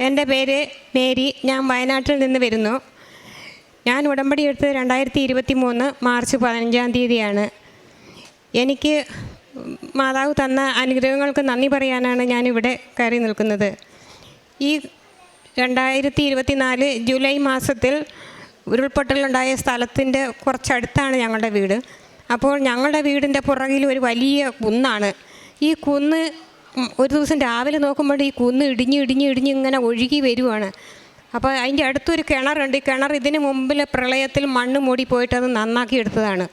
എന്റെ പേര് മേരി. ഞാൻ വയനാട്ടിൽ നിന്ന് വരുന്നു. ഞാൻ ഉടമ്പടി എടുത്തത് രണ്ടായിരത്തി ഇരുപത്തി മൂന്ന് മാർച്ച് പതിനഞ്ചാം തീയതിയാണ്. എനിക്ക് മാതാവ് തന്ന അനുഗ്രഹങ്ങൾക്ക് നന്ദി പറയാനാണ് ഞാനിവിടെ കയറി നിൽക്കുന്നത്. ഈ രണ്ടായിരത്തി ഇരുപത്തി നാല് ജൂലൈ മാസത്തിൽ ഉരുൾപൊട്ടലുണ്ടായ സ്ഥലത്തിന്റെ കുറച്ചടുത്താണ് ഞങ്ങളുടെ വീട്. അപ്പോൾ ഞങ്ങളുടെ വീടിന്റെ പുറകിൽ ഒരു വലിയ കുന്നാണ്. ഈ കുന്ന് ഒരു ദിവസം രാവിലെ നോക്കുമ്പോൾ ഈ കുന്ന് ഇടിഞ്ഞ് ഇടിഞ്ഞ് ഇടിഞ്ഞ് ഇങ്ങനെ ഒഴുകി വരുവാണ്. അപ്പോൾ അതിന്റെ അടുത്തൊരു കിണറുണ്ട്. ഈ കിണർ ഇതിന് മുമ്പിൽ പ്രളയത്തിൽ മണ്ണ് മൂടി പോയിട്ട് അത് നന്നാക്കി എടുത്തതാണ്.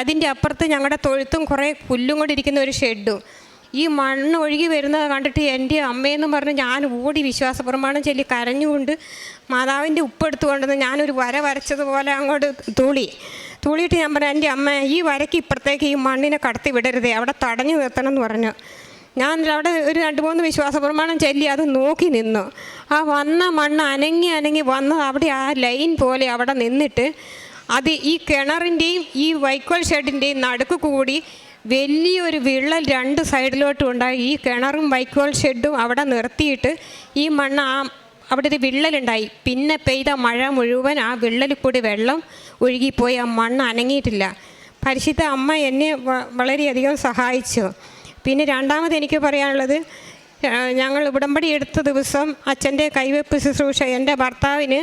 അതിന്റെ അപ്പുറത്ത് ഞങ്ങളുടെ തൊഴുത്തും കുറേ പുല്ലും കൂടി ഇരിക്കുന്ന ഒരു ഷെഡും. ഈ മണ്ണ് ഒഴുകി വരുന്നത് കണ്ടിട്ട് എന്റെ അമ്മയെന്ന് പറഞ്ഞ് ഞാൻ ഓടി വിശ്വാസപ്രമാണം ചൊല്ലി കരഞ്ഞുകൊണ്ട് മാതാവിന്റെ ഉപ്പെടുത്ത് കൊണ്ടുവന്ന് ഞാനൊരു വര വരച്ചതുപോലെ അങ്ങോട്ട് തൂളി. തൂളിയിട്ട് ഞാൻ പറഞ്ഞു എന്റെ അമ്മ ഈ വരയ്ക്ക് ഇപ്പുറത്തേക്ക് ഈ മണ്ണിനെ കടത്തി വിടരുതേ. അവിടെ തടഞ്ഞു നിർത്തണം എന്ന് പറഞ്ഞു. ഞാൻ അവിടെ ഒരു രണ്ട് മൂന്ന് വിശ്വാസ പ്രമാണം ചൊല്ലി അത് നോക്കി നിന്നു. ആ വന്ന മണ്ണ് അനങ്ങി അനങ്ങി വന്നത് അവിടെ ആ ലൈൻ പോലെ അവിടെ നിന്നിട്ട് അത് ഈ കിണറിന്റെയും ഈ വൈക്കോൽ ഷെഡിന്റെയും നടുക്ക് കൂടി വലിയൊരു വിള്ളൽ രണ്ട് സൈഡിലോട്ടും ഉണ്ടായി. ഈ കിണറും വൈക്കോൽ ഷെഡും അവിടെ നിർത്തിയിട്ട് ഈ മണ്ണ് ആ അവിടെ ഒരു വിള്ളലുണ്ടായി. പിന്നെ പെയ്ത മഴ മുഴുവൻ ആ വിള്ളലിൽ കൂടി വെള്ളം ഒഴുകിപ്പോയി. ആ മണ്ണ് അനങ്ങിയിട്ടില്ല. പരിശുദ്ധ അമ്മ എന്നെ വളരെയധികം സഹായിച്ചു. പിന്നെ രണ്ടാമത് എനിക്ക് പറയാനുള്ളത് ഞങ്ങൾ ഉടമ്പടി എടുത്ത ദിവസം അച്ഛന്റെ കൈവെപ്പ് ശുശ്രൂഷ എന്റെ ഭർത്താവിന്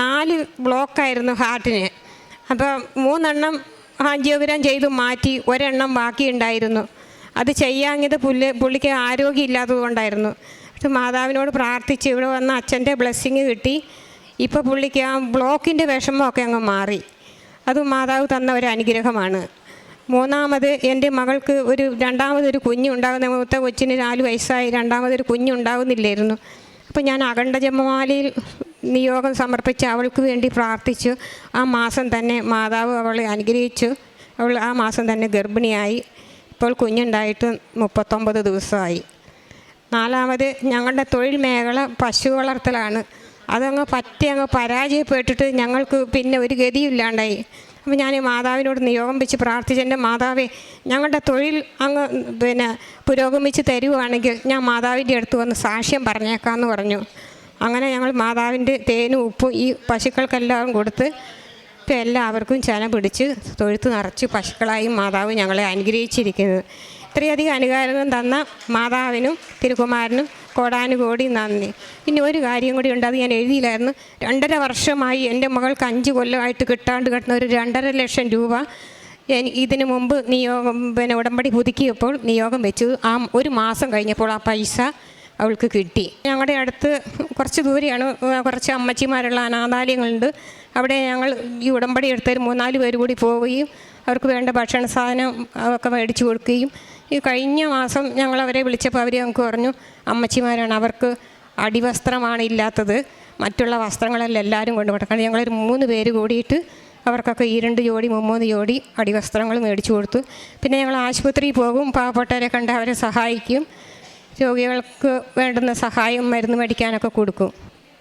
നാല് ബ്ലോക്കായിരുന്നു ഹാർട്ടിന്. അപ്പോൾ മൂന്നെണ്ണം ആൻജിയോഗ്രാം ചെയ്തു മാറ്റി ഒരെണ്ണം ബാക്കിയുണ്ടായിരുന്നു. അത് ചെയ്യാഞ്ഞത് പുല്ല് പുള്ളിക്ക് ആരോഗ്യമില്ലാത്തത് കൊണ്ടായിരുന്നു അത് മാതാവിനോട് പ്രാർത്ഥിച്ച് ഇവിടെ വന്ന അച്ഛന്റെ ബ്ലെസ്സിങ് കിട്ടി. ഇപ്പോൾ പുള്ളിക്ക് ആ ബ്ലോക്കിന്റെ വിഷമമൊക്കെ അങ്ങ് മാറി. അത് മാതാവ് തന്ന ഒരു അനുഗ്രഹമാണ്. മൂന്നാമത് എന്റെ മകൾക്ക് ഒരു രണ്ടാമതൊരു കുഞ്ഞുണ്ടാകുന്ന മൂത്ത കൊച്ചിന് നാല് വയസ്സായി രണ്ടാമതൊരു കുഞ്ഞുണ്ടാകുന്നില്ലായിരുന്നു അപ്പോൾ ഞാൻ അഖണ്ഡ ജപമാലയിൽ നിയോഗം സമർപ്പിച്ച് അവൾക്ക് വേണ്ടി പ്രാർത്ഥിച്ചു. ആ മാസം തന്നെ മാതാവ് അവളെ അനുഗ്രഹിച്ചു. അവൾ ആ മാസം തന്നെ ഗർഭിണിയായി. ഇപ്പോൾ കുഞ്ഞുണ്ടായിട്ട് മുപ്പത്തൊമ്പത് ദിവസമായി. നാലാമത് ഞങ്ങളുടെ തൊഴിൽ മേഖല പശു വളർത്തലാണ്. അതങ്ങ് പറ്റി അങ്ങ് പരാജയപ്പെട്ടിട്ട് ഞങ്ങൾക്ക് പിന്നെ ഒരു ഗതിയില്ലാണ്ടായി അപ്പോൾ ഞാൻ മാതാവിനോട് നിയോഗം വെച്ച് പ്രാർത്ഥിച്ച് എന്റെ മാതാവേ ഞങ്ങളുടെ തൊഴിൽ അങ്ങ് പിന്നെ പുരോഗമിച്ച് തരുവാണെങ്കിൽ ഞാൻ മാതാവിന്റെ അടുത്ത് വന്ന് സാക്ഷ്യം പറഞ്ഞേക്കാമെന്ന് പറഞ്ഞു. അങ്ങനെ ഞങ്ങൾ മാതാവിന്റെ തേനും ഉപ്പും ഈ പശുക്കൾക്കെല്ലാം കൊടുത്ത് ഇപ്പം എല്ലാവർക്കും ചന പിടിച്ച് തൊഴുത്ത് നിറച്ച് പശുക്കളായി മാതാവ് ഞങ്ങളെ അനുഗ്രഹിച്ചിരിക്കുന്നത് ഇത്രയധികം അനുകാരം തന്ന മാതാവിനും തിരുക്കുമാരനും കോടാനുകോടി നന്ദി. ഇനി ഒരു കാര്യം കൂടി ഉണ്ട് അത് ഞാൻ എഴുതിയില്ലായിരുന്നു. രണ്ടര വർഷമായി എന്റെ മകൾക്ക് അഞ്ച് കൊല്ലമായിട്ട് കിട്ടാണ്ട് കിട്ടുന്ന ഒരു രണ്ടര ലക്ഷം രൂപ ഇതിനു മുമ്പ് നിയോഗം പിന്നെ ഉടമ്പടി പുതുക്കിയപ്പോൾ നിയോഗം വെച്ചു. ആ ഒരു മാസം കഴിഞ്ഞപ്പോൾ ആ പൈസ അവൾക്ക് കിട്ടി. ഞങ്ങളുടെ അടുത്ത് കുറച്ച് ദൂരെയാണ് കുറച്ച് അമ്മച്ചിമാരുള്ള അനാഥാലയങ്ങളുണ്ട്. അവിടെ ഞങ്ങൾ ഈ ഉടമ്പടി എടുത്തൊരു മൂന്നാൽ പേര് കൂടി പോവുകയും അവർക്ക് വേണ്ട ഭക്ഷണ സാധനം ഒക്കെ മേടിച്ചു കൊടുക്കുകയും ഈ കഴിഞ്ഞ മാസം ഞങ്ങൾ അവരെ വിളിച്ചപ്പോൾ അവർ ഞങ്ങൾക്ക് പറഞ്ഞു അമ്മച്ചിമാരാണ് അവർക്ക് അടിവസ്ത്രമാണ് ഇല്ലാത്തത് മറ്റുള്ള വസ്ത്രങ്ങളെല്ലാം എല്ലാവരും കൊണ്ടു കൊടുക്കണം ഞങ്ങളൊരു മൂന്ന് പേര് കൂടിയിട്ട് അവർക്കൊക്കെ ഈ രണ്ട് ജോഡി മുമ്മൂന്ന് ജോഡി അടിവസ്ത്രങ്ങൾ മേടിച്ചു കൊടുത്തു. പിന്നെ ഞങ്ങൾ ആശുപത്രിയിൽ പോകും. പാവപ്പെട്ടവരെ കണ്ട് അവരെ സഹായിക്കും. രോഗികൾക്ക് വേണ്ടുന്ന സഹായം മരുന്ന് മേടിക്കാനൊക്കെ കൊടുക്കും.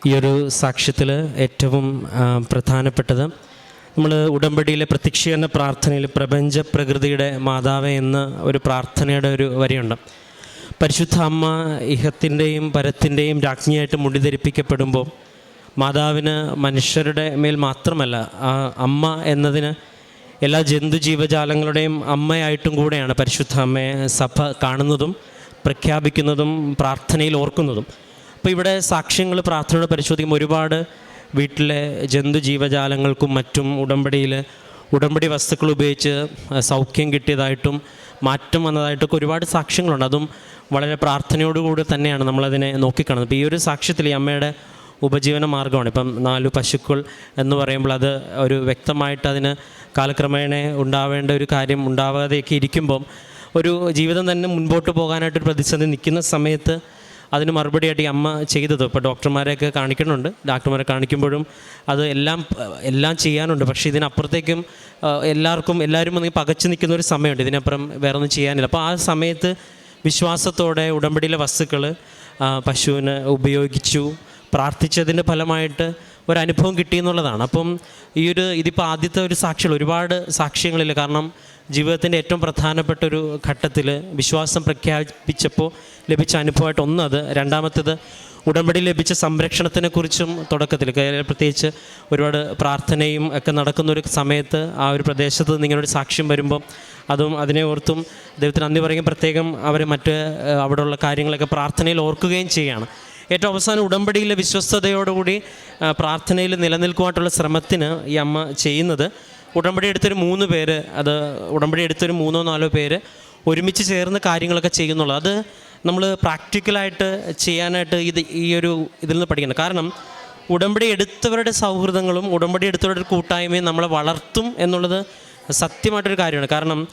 ഈ ഒരു സാക്ഷ്യത്തിൽ ഏറ്റവും പ്രധാനപ്പെട്ടത് നമ്മൾ ഉടമ്പടിയിലെ പ്രത്യക്ഷീകരണ പ്രാർത്ഥനയിൽ പ്രപഞ്ച പ്രകൃതിയുടെ മാതാവ് എന്ന ഒരു പ്രാർത്ഥനയുടെ ഒരു വരിയുണ്ട്. പരിശുദ്ധ അമ്മ ഇഹത്തിന്റെയും പരത്തിന്റെയും രാജ്ഞിയായിട്ട് മുടിധരിപ്പിക്കപ്പെടുമ്പോൾ മാതാവിന് മനുഷ്യരുടെ മേൽ മാത്രമല്ല അമ്മ എന്നതിന് എല്ലാ ജന്തു ജീവജാലങ്ങളുടെയും അമ്മയായിട്ടും കൂടെയാണ് പരിശുദ്ധ അമ്മയെ സഭ കാണുന്നതും പ്രഖ്യാപിക്കുന്നതും പ്രാർത്ഥനയിൽ ഓർക്കുന്നതും. അപ്പോൾ ഇവിടെ സാക്ഷ്യങ്ങൾ പ്രാർത്ഥനയോട് പരിശോധിക്കുമ്പോൾ ഒരുപാട് വീട്ടിലെ ജന്തു ജീവജാലങ്ങൾക്കും മറ്റും ഉടമ്പടിയിൽ ഉടമ്പടി വസ്തുക്കൾ ഉപയോഗിച്ച് സൗഖ്യം കിട്ടിയതായിട്ടും മാറ്റം വന്നതായിട്ടൊക്കെ ഒരുപാട് സാക്ഷ്യങ്ങളുണ്ട്. അതും വളരെ പ്രാർത്ഥനയോടുകൂടി തന്നെയാണ് നമ്മളതിനെ നോക്കിക്കാണുന്നത്. അപ്പോൾ ഈ ഒരു സാക്ഷ്യത്തിൽ ഈ അമ്മയുടെ ഉപജീവന മാർഗമാണ്. ഇപ്പം നാലു പശുക്കൾ എന്ന് പറയുമ്പോൾ അത് ഒരു വ്യക്തമായിട്ട് അതിന് കാലക്രമേണ ഉണ്ടാവേണ്ട ഒരു കാര്യം ഉണ്ടാവാതെയൊക്കെ ഇരിക്കുമ്പം ഒരു ജീവിതം തന്നെ മുൻപോട്ട് പോകാനായിട്ടൊരു പ്രതിസന്ധി നിൽക്കുന്ന സമയത്ത് അതിന് മറുപടിയായിട്ട് ഈ അമ്മ ചെയ്തത്. ഇപ്പോൾ ഡോക്ടർമാരെയൊക്കെ കാണിക്കുന്നുണ്ട്. ഡോക്ടർമാരെ കാണിക്കുമ്പോഴും അത് എല്ലാം എല്ലാം ചെയ്യാനുണ്ട്. പക്ഷേ ഇതിനപ്പുറത്തേക്കും എല്ലാവർക്കും എല്ലാവരും ഒന്ന് പകച്ചു നിൽക്കുന്ന ഒരു സമയമുണ്ട്. ഇതിനപ്പുറം വേറെ ഒന്നും ചെയ്യാനില്ല. അപ്പോൾ ആ സമയത്ത് വിശ്വാസത്തോടെ ഉടമ്പടിയിലെ വസ്തുക്കൾ പശുവിന് ഉപയോഗിച്ചു. പ്രാർത്ഥിച്ചതിന്റെ ഫലമായിട്ട് ഒരു അനുഭവം കിട്ടി എന്നുള്ളതാണ്. അപ്പം ഈ ഒരു ഇതിപ്പോൾ ആദ്യത്തെ ഒരു സാക്ഷികൾ. ഒരുപാട് സാക്ഷ്യങ്ങളില്ല. കാരണം ജീവിതത്തിന്റെ ഏറ്റവും പ്രധാനപ്പെട്ട ഒരു ഘട്ടത്തിൽ വിശ്വാസം പ്രഖ്യാപിച്ചപ്പോൾ ലഭിച്ച അനുഭവമായിട്ട് ഒന്ന് അത്. രണ്ടാമത്തേത് ഉടമ്പടി ലഭിച്ച സംരക്ഷണത്തിനെക്കുറിച്ചും തുടക്കത്തിൽ പ്രത്യേകിച്ച് ഒരുപാട് പ്രാർത്ഥനയും ഒക്കെ നടക്കുന്ന ഒരു സമയത്ത് ആ ഒരു പ്രദേശത്ത് നിങ്ങളൊരു സാക്ഷ്യം വരുമ്പം അതും അതിനെ ഓർത്തും ദൈവത്തിന് നന്ദി പറയുകയും പ്രത്യേകം അവർ മറ്റ് അവിടെയുള്ള കാര്യങ്ങളൊക്കെ പ്രാർത്ഥനയിൽ ഓർക്കുകയും ചെയ്യുകയാണ്. ഏറ്റവും അവസാനം ഉടമ്പടിയിലെ വിശ്വസ്തയോടുകൂടി പ്രാർത്ഥനയിൽ നിലനിൽക്കുവാനുള്ള ശ്രമത്തിന് ഈ അമ്മ ചെയ്യുന്നത് ഉടമ്പടി എടുത്തൊരു മൂന്ന് പേര് അത് ഉടമ്പടി എടുത്തൊരു മൂന്നോ നാലോ പേര് ഒരുമിച്ച് ചേർന്ന് കാര്യങ്ങളൊക്കെ ചെയ്യുന്നുള്ളൂ. അത് നമ്മൾ പ്രാക്ടിക്കലായിട്ട് ചെയ്യാനായിട്ട് ഇത് ഈ ഒരു ഇതിൽ നിന്ന് പഠിക്കണം. കാരണം ഉടമ്പടി എടുത്തവരുടെ സൗഹൃദങ്ങളും ഉടമ്പടി എടുത്തവരുടെ കൂട്ടായ്മയും നമ്മളെ വളർത്തും എന്നുള്ളത് സത്യമായിട്ടൊരു കാര്യമാണ്. കാരണം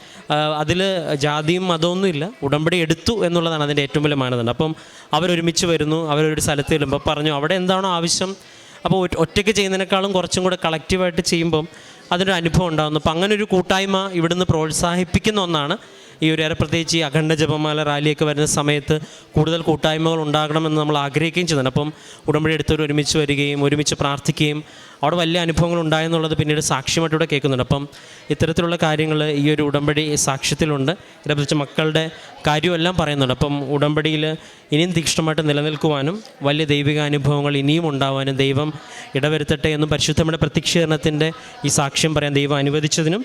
അതിൽ ജാതിയും മതമൊന്നും ഇല്ല. ഉടമ്പടി എടുത്തു എന്നുള്ളതാണ് അതിന്റെ ഏറ്റവും വലിയ മാനദണ്ഡം. അപ്പം അവരൊരുമിച്ച് വരുന്നു അവരൊരു സ്ഥലത്ത് ചെല്ലുമ്പോൾ പറഞ്ഞു അവിടെ എന്താണോ ആവശ്യം. അപ്പോൾ ഒറ്റയ്ക്ക് ചെയ്യുന്നതിനേക്കാളും കുറച്ചും കൂടെ കളക്റ്റീവായിട്ട് ചെയ്യുമ്പം അതിനൊരു അനുഭവം ഉണ്ടാകുന്നു അപ്പം അങ്ങനൊരു കൂട്ടായ്മ ഇവിടുന്ന് പ്രോത്സാഹിപ്പിക്കുന്ന ഒന്നാണ്. ഈ ഒരു ഏറെ പ്രത്യേകിച്ച് ഈ അഖണ്ഡ ജപമാല റാലിയൊക്കെ വരുന്ന സമയത്ത് കൂടുതൽ കൂട്ടായ്മകൾ ഉണ്ടാകണമെന്ന് നമ്മൾ ആഗ്രഹിക്കുകയും ചെയ്യുന്നുണ്ട്. അപ്പം ഉടമ്പടി എടുത്തവർ ഒരുമിച്ച് വരികയും ഒരുമിച്ച് പ്രാർത്ഥിക്കുകയും അവിടെ വലിയ അനുഭവങ്ങൾ ഉണ്ടായെന്നുള്ളത് പിന്നീട് സാക്ഷ്യമായിട്ട് ഇവിടെ കേൾക്കുന്നുണ്ട്. അപ്പം ഇത്തരത്തിലുള്ള കാര്യങ്ങൾ ഈ ഒരു ഉടമ്പടി സാക്ഷ്യത്തിലുണ്ട്. പ്രത്യേകിച്ച് മക്കളുടെ കാര്യമെല്ലാം പറയുന്നുണ്ട്. അപ്പം ഉടമ്പടിയിൽ ഇനിയും തീക്ഷ്ണമായിട്ട് നിലനിൽക്കുവാനും വലിയ ദൈവിക അനുഭവങ്ങൾ ഇനിയും ഉണ്ടാവാനും ദൈവം ഇടവരുത്തട്ടെ എന്നും പരിശുദ്ധമ്മയുടെ പ്രത്യക്ഷീകരണത്തിന്റെ ഈ സാക്ഷ്യം പറയാൻ ദൈവം അനുവദിച്ചതിനും